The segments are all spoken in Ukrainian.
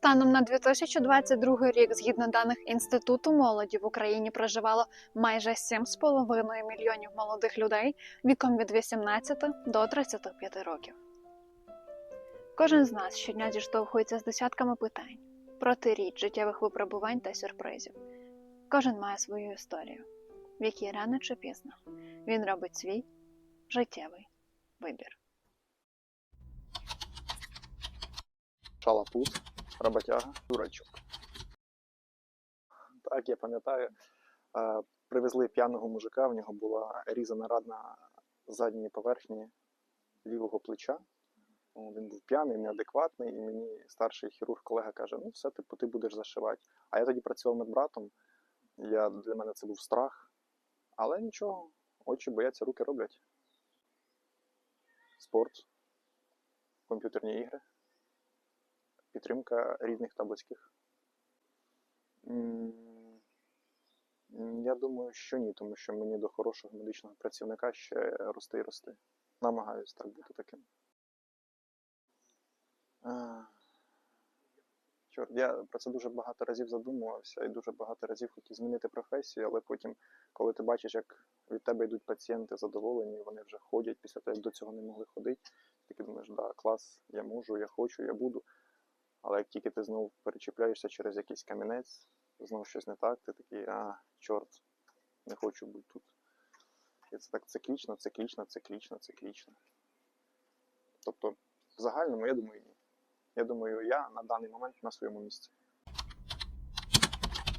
Станом на 2022 рік, згідно даних Інституту молоді, в Україні проживало майже 7,5 мільйонів молодих людей віком від 18 до 35 років. Кожен з нас щодня зіштовхується з десятками питань, протиріч, життєвих випробувань та сюрпризів. Кожен має свою історію, в якій рано чи пізно він робить свій життєвий вибір. Шалапут, роботяга, дурачок. Так, я пам'ятаю, е, привезли п'яного мужика, в нього була різана радна задньої поверхні лівого плеча. Він був п'яний, неадекватний, і мені старший хірург колега каже: ну все, типу, ти будеш зашивати. А я тоді працював медбратом, я, для мене це був страх. Але нічого, очі бояться, руки роблять. Спорт, комп'ютерні ігри підтримка рідних та Я думаю, що ні, тому що мені до хорошого медичного працівника ще рости і рости. Намагаюсь так бути таким. Чорт, я про це дуже багато разів задумувався і дуже багато разів хотів змінити професію, але потім, коли ти бачиш, як від тебе йдуть пацієнти задоволені, вони вже ходять після того, як до цього не могли ходити, ти думаєш, да, клас, я можу, я хочу, я буду. Але як тільки ти знову перечіпляєшся через якийсь камінець, знову щось не так, ти такий, а, чорт, не хочу бути тут. І це так циклічно, циклічно, циклічно, циклічно. Тобто, в загальному, я думаю, ні. Я думаю, я на даний момент на своєму місці.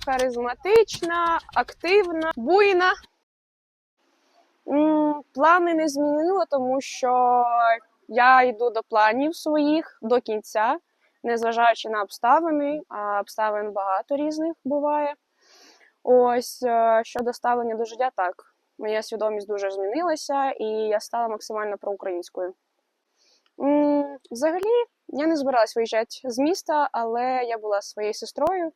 харизматична, активна, буйна. Плани не змінила, тому що я йду до планів своїх до кінця, незважаючи на обставини, а обставин багато різних буває. Ось е, щодо ставлення до життя, так. Моя свідомість дуже змінилася, і я стала максимально проукраїнською. Взагалі, я не збиралась виїжджати з міста, але я була своєю сестрою.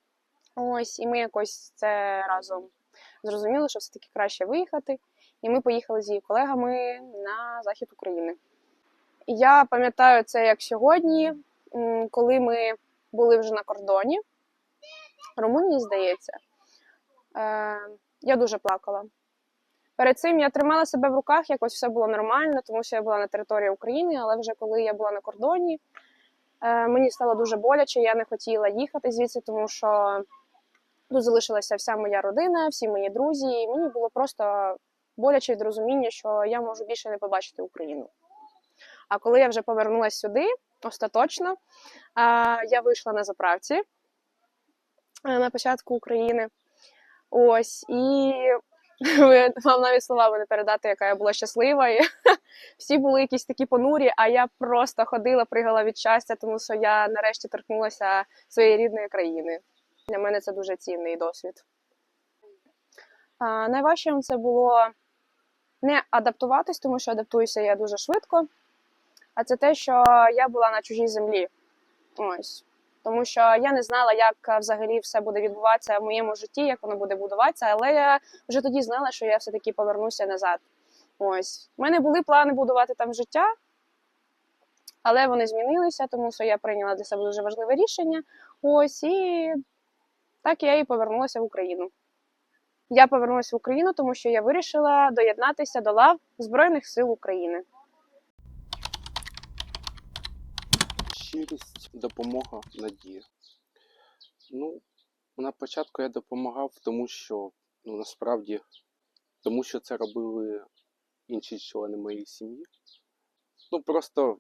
Ось, і ми якось це разом зрозуміли, що все-таки краще виїхати. І ми поїхали з її колегами на захід України. Я пам'ятаю це як сьогодні, коли ми були вже на кордоні Румунії, здається. Е, я дуже плакала. Перед цим я тримала себе в руках, якось все було нормально, тому що я була на території України, але вже коли я була на кордоні, е, мені стало дуже боляче, я не хотіла їхати звідси, тому що Тут залишилася вся моя родина, всі мої друзі. І мені було просто боляче від розуміння, що я можу більше не побачити Україну. А коли я вже повернулася сюди, остаточно, я вийшла на заправці е, на початку України. Ось, і вам навіть словами не передати, яка я була щаслива. І всі були якісь такі понурі, а я просто ходила, пригала від щастя, тому що я нарешті торкнулася своєї рідної країни. Для мене це дуже цінний досвід. А, найважчим це було не адаптуватись, тому що адаптуюся я дуже швидко. А це те, що я була на чужій землі. Ось. Тому що я не знала, як взагалі все буде відбуватися в моєму житті, як воно буде будуватися, але я вже тоді знала, що я все-таки повернуся назад. Ось. У мене були плани будувати там життя, але вони змінилися, тому що я прийняла для себе дуже важливе рішення. Ось і так я і повернулася в Україну. Я повернулася в Україну, тому що я вирішила доєднатися до лав Збройних сил України. Щирість, допомога, надія. Ну, на початку я допомагав, тому що ну, насправді, тому що це робили інші члени моєї сім'ї. Ну, просто,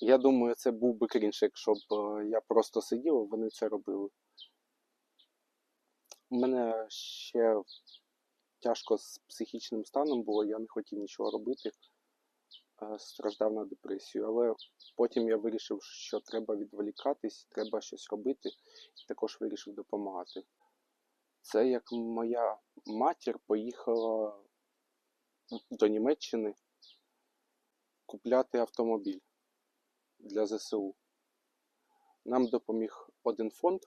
я думаю, це був би крінж, якщо б е, я просто сидів, а вони це робили. У мене ще тяжко з психічним станом було, я не хотів нічого робити, страждав на депресію. Але потім я вирішив, що треба відволікатись, треба щось робити, і також вирішив допомагати. Це як моя матір поїхала до Німеччини купляти автомобіль для ЗСУ. Нам допоміг один фонд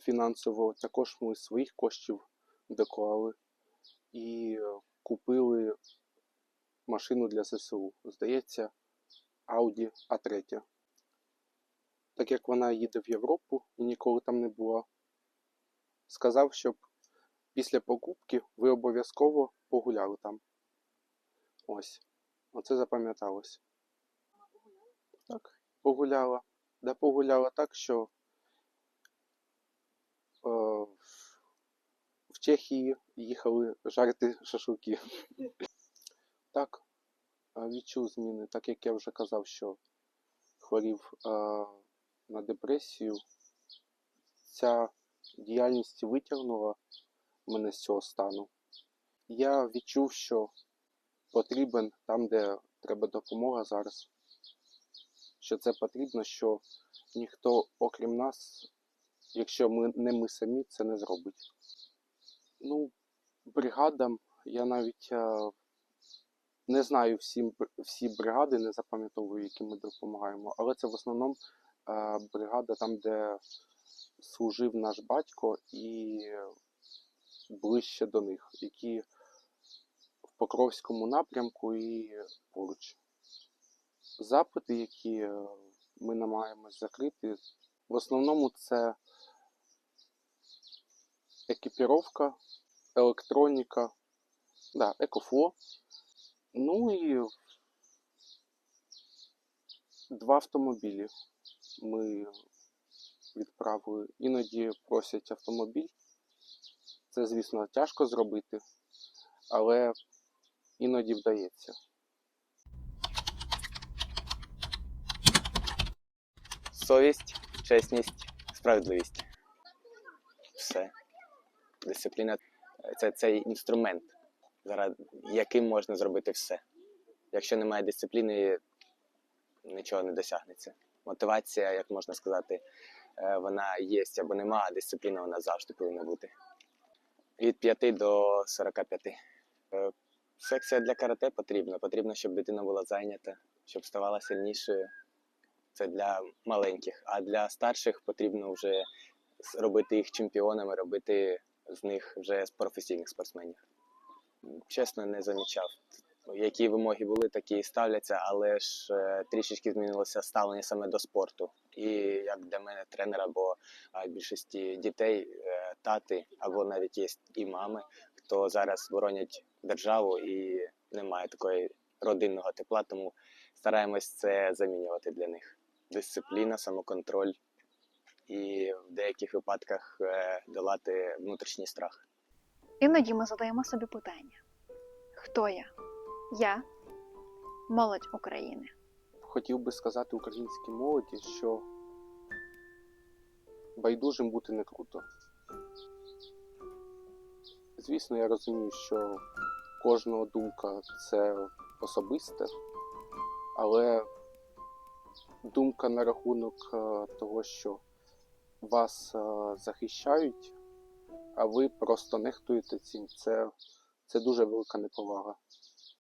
фінансово, також ми своїх коштів доклали і е, купили машину для ЗСУ. Здається, Audi A3. так як вона їде в Європу і ніколи там не була, сказав, щоб після покупки ви обов'язково погуляли там. Ось. Оце запам'яталось. Так, погуляла. Да погуляла так, що е, в Чехії їхали жарити шашлики. Так, відчув зміни, так як я вже казав, що хворів е, на депресію. Ця діяльність витягнула мене з цього стану. Я відчув, що потрібен там, де треба допомога зараз. Що це потрібно, що ніхто, окрім нас, якщо ми не ми самі, це не зробить. Ну, бригадам я навіть не знаю всі, всі бригади, не запам'ятовую, які ми допомагаємо, але це в основному е, бригада там, де служив наш батько і ближче до них, які в Покровському напрямку і поруч. Запити, які е, ми намагаємось закрити, в основному це екіпіровка, електроніка, да, екофло. Ну і два автомобілі ми відправили. Іноді просять автомобіль. Це, звісно, тяжко зробити, але іноді вдається. совість, чесність, справедливість. Все. Дисципліна це цей інструмент, заради яким можна зробити все. Якщо немає дисципліни, нічого не досягнеться. Мотивація, як можна сказати, е, вона є або нема, а дисципліна вона завжди повинна бути. Від 5 до 45. Е, Секція для карате потрібна. Потрібно, щоб дитина була зайнята, щоб ставала сильнішою це для маленьких, а для старших потрібно вже робити їх чемпіонами, робити з них вже професійних спортсменів. Чесно, не замічав. Які вимоги були, такі і ставляться, але ж е, трішечки змінилося ставлення саме до спорту. І як для мене тренера, бо більшості дітей, е, тати або навіть є і мами, хто зараз боронять державу і немає такої родинного тепла, тому стараємось це замінювати для них дисципліна, самоконтроль і в деяких випадках е, долати внутрішній страх. Іноді ми задаємо собі питання: хто я? Я молодь України. Хотів би сказати українській молоді, що байдужим бути не круто. Звісно, я розумію, що кожного думка це особисте, але думка на рахунок е, того, що вас е, захищають, а ви просто нехтуєте цим, це, це дуже велика неповага.